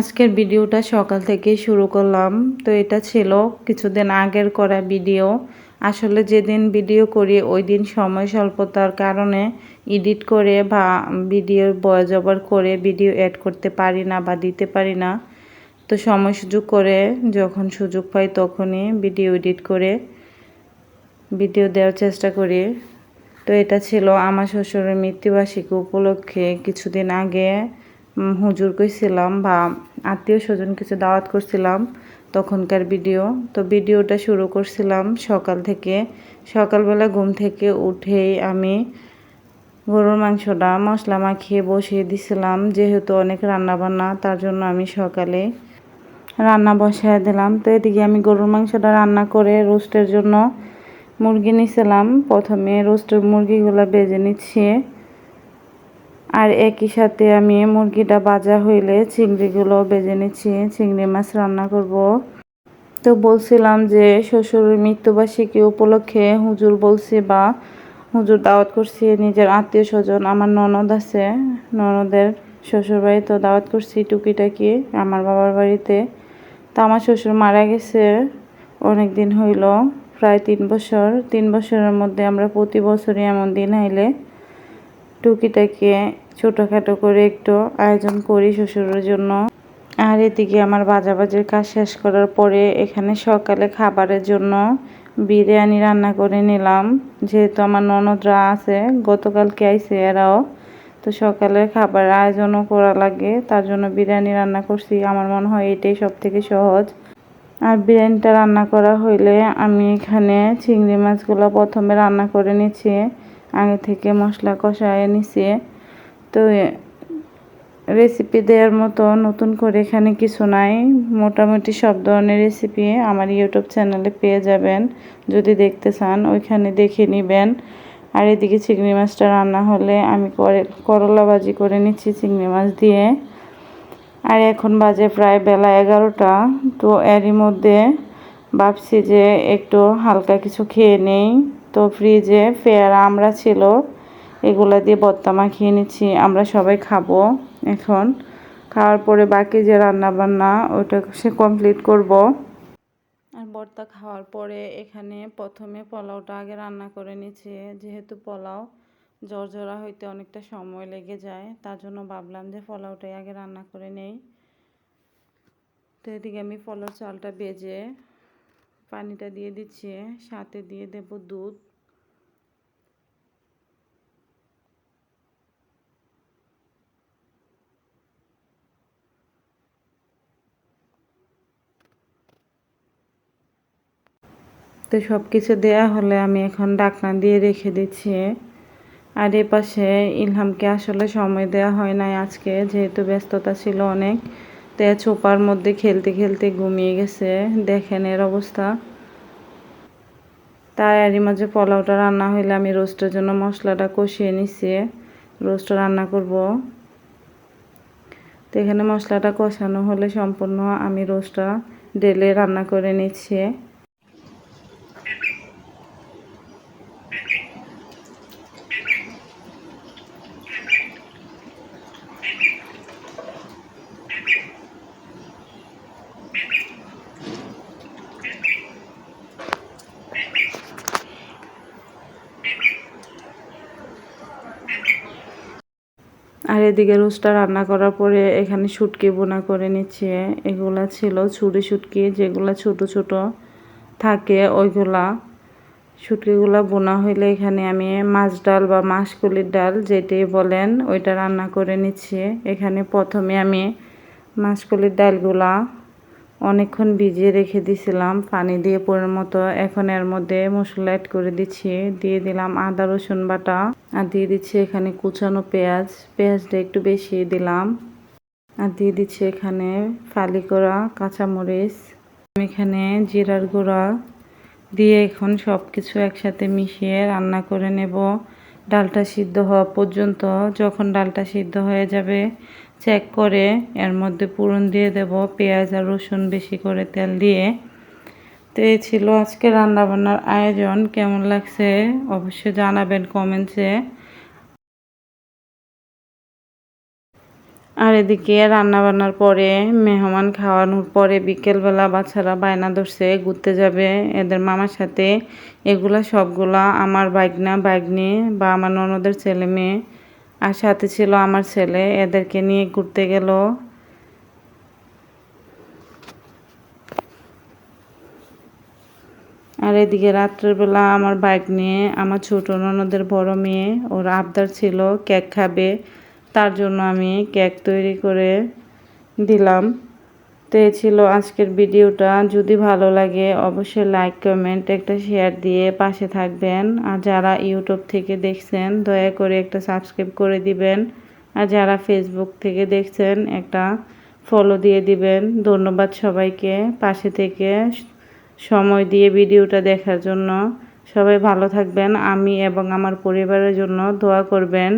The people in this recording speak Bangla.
আজকের ভিডিওটা সকাল থেকে শুরু করলাম। তো এটা ছিল কিছুদিন আগের করা ভিডিও। আসলে যেদিন ভিডিও করি, ওই দিন সময় স্বল্পতার কারণে এডিট করে বা ভিডিও বয় জবার করে ভিডিও অ্যাড করতে পারি না বা দিতে পারি না। তো সময় সুযোগ করে যখন সুযোগ পাই তখনই ভিডিও এডিট করে ভিডিও দেওয়ার চেষ্টা করি। তো এটা ছিল আমার শ্বশুরের মৃত্যুবার্ষিকী উপলক্ষে কিছুদিন আগে হুজুর কইছিলাম বা আত্মীয় স্বজন কিছু দাওয়াত করছিলাম তখনকার ভিডিও। তো ভিডিওটা শুরু করছিলাম সকাল থেকে। সকালবেলা ঘুম থেকে উঠেই আমি গরুর মাংসটা মশলা মাখিয়ে বসিয়ে দিছিলাম। যেহেতু অনেক রান্না বান্না তার জন্য আমি সকালে রান্না বসায় দিলাম। তো এদিকে আমি গরুর মাংসটা রান্না করে রোস্টের জন্য মুরগি নিছিলাম। প্রথমে রোস্টের মুরগিগুলো বেজে নিচ্ছি। আর একই সাথে আমি মুরগিটা ভাজা হইলে চিংড়িগুলো বেজে নিচ্ছি, চিংড়ি মাছ রান্না করব। তো বলছিলাম যে শ্বশুরের মৃত্যুবার্ষিকী উপলক্ষে হুজুর বলছি বা হুজুর দাওয়াত করছি, নিজের আত্মীয় স্বজন, আমার ননদ আছে, ননদের শ্বশুর বাড়িতে দাওয়াত করছি টুকিটাকি আমার বাবার বাড়িতে। তো আমার শ্বশুর মারা গেছে অনেক দিন হইল, প্রায় তিন বছর, তিন বছরের মধ্যে আমরা প্রতি বছরই এমন দিন আইলে টুকিটাকি ছোটোখাটো করে একটু আয়োজন করি শ্বশুরের জন্য। আর এদিকে আমার বাজাবাজির কাজ শেষ করার পরে এখানে সকালে খাবারের জন্য বিরিয়ানি রান্না করে নিলাম। যেহেতু আমার ননদরা আছে, গতকালকে আইসে এরাও। তো সকালে খাবার আয়োজনও করা লাগে, তার জন্য বিরিয়ানি রান্না করছি। আমার মনে হয় এটাই সব থেকে সহজ। আর বিরিয়ানিটা রান্না করা হইলে আমি এখানে চিংড়ি মাছগুলো প্রথমে রান্না করে নিচ্ছি। আগে থেকে মশলা কষায় নিছি। তো রেসিপি দেওয়ার মতো নতুন করে এখানে কিছু নাই। মোটামুটি সব ধরনের রেসিপি আমার ইউটিউব চ্যানেলে পেয়ে যাবেন। যদি দেখতে চান, ওইখানে দেখে নেবেন। আর এদিকে চিংড়ি মাছটা রান্না হলে আমি করে, করলা ভাজি করে নিচ্ছি চিংড়ি মাছ দিয়ে। আর এখন বাজে প্রায় বেলা এগারোটা। তো এরই মধ্যে ভাবছি যে একটু হালকা কিছু খেয়ে নেই। তো ফ্রিজে পেয়ারা, আমরা ছিল, এগুলো দিয়ে ভর্তা মাখিয়ে নিচ্ছি, আমরা সবাই খাব এখন। খাওয়ার পরে বাকি যে রান্না বান্না ওইটা সে কমপ্লিট করব। আর বর্তা খাওয়ার পরে এখানে প্রথমে পোলাওটা আগে রান্না করে নিচ্ছি, যেহেতু পোলাও জর্জরা হইতে অনেকটা সময় লেগে যায়, তার জন্য ভাবলাম যে পোলাওটাই আগে রান্না করে নেই। তো এদিকে আমি পোলাও চালটা বেজে পানিটা দিয়ে দিচ্ছি, সাথে দিয়ে দেব দুধ। তো সব কিছু দেয়া হলে আমি এখন ডাকনা দিয়ে রেখে দিচ্ছি। আর এ পাশে ইলহামকে আসলে সময় দেওয়া হয় নাই আজকে, যেহেতু ব্যস্ততা ছিল অনেক। তো চোপার মধ্যে খেলতে খেলতে ঘুমিয়ে গেছে। দেখেন এর অবস্থা। তাই এরই মাঝে পোলাওটা রান্না হইলে আমি রোস্টের জন্য মশলাটা কষিয়ে নিচ্ছি রোস্ট রান্না করব। তো এখানে মশলাটা কষানো হলে সম্পূর্ণ আমি রোস্টটা ডেলে রান্না করে নিচ্ছি। আর এদিকে রোস্টটা রান্না করার পরে এখানে শুটকি বোনা করে নিচ্ছে। এগুলা ছিল ছুরি শুটকি, যেগুলা ছোট ছোট থাকে ওইগুলা। শুটকিগুলা বোনা হইলে এখানে আমি মাছ ডাল বা মাসকলির ডাল যেটি বলেন, ওইটা রান্না করে নিচ্ছি। এখানে প্রথমে আমি মাসকলির ডালগুলা অনেকক্ষণ ভিজিয়ে রেখে দিছিলাম, পানি দিয়ে পরের মতো এখন এর মধ্যে মশলা অ্যাড করে দিচ্ছি। দিয়ে দিলাম আদা, রসুন বাটা আর দিয়ে দিচ্ছি এখানে কুচানো পেঁয়াজ। পেঁয়াজটা একটু বেশি দিলাম আর দিয়ে দিচ্ছি এখানে ফালি করা কাঁচামরিচ। এখানে জিরার গুঁড়া দিয়ে এখন সব কিছু একসাথে মিশিয়ে রান্না করে নেব। ডালটা সিদ্ধ হওয়া পর্যন্ত, যখন ডালটা সিদ্ধ হয়ে যাবে চেক করে, এর মধ্যে পুরন দিয়ে দেব পেঁয়াজ আর রসুন বেশি করে তেল দিয়ে। তো এই ছিল আজকে রান্নাবান্নার আয়োজন, কেমন লাগছে অবশ্যই জানাবেন কমেন্টসে। আর এদিকে রান্নাবান্নার পরে মেহমান খাওয়ানোর পরে বিকেলবেলা বাচ্চারা বায়না ধরছে, ঘুরতে যাবে। এদের মামার সাথে এগুলা সবগুলা আমার বাইগনা বাইগনি বা আমার ননদের ছেলে মেয়ে। আর সাথে ছিল আমার ছেলে, এদেরকে নিয়ে ঘুরতে গেল। আর এদিকে রাত্রেবেলা আমার বাইক নিয়ে, আমার ছোট ননদের বড় মেয়ে, ওর আবদার ছিল কেক খাবে, তার জন্য আমি কেক তৈরি করে দিলাম। তো এই ছিল আজকের ভিডিওটা। যদি ভালো লাগে, অবশ্যই লাইক কমেন্ট একটা শেয়ার দিয়ে পাশে থাকবেন। আর যারা ইউটিউব থেকে দেখছেন, দয়া করে একটা সাবস্ক্রাইব করে দিবেন। আর যারা ফেসবুক থেকে দেখছেন, একটা ফলো দিয়ে দিবেন। ধন্যবাদ সবাইকে পাশে থেকে সময় দিয়ে ভিডিওটা দেখার জন্য। সবাই ভালো থাকবেন, আমি এবং আমার পরিবারের জন্য দোয়া করবেন।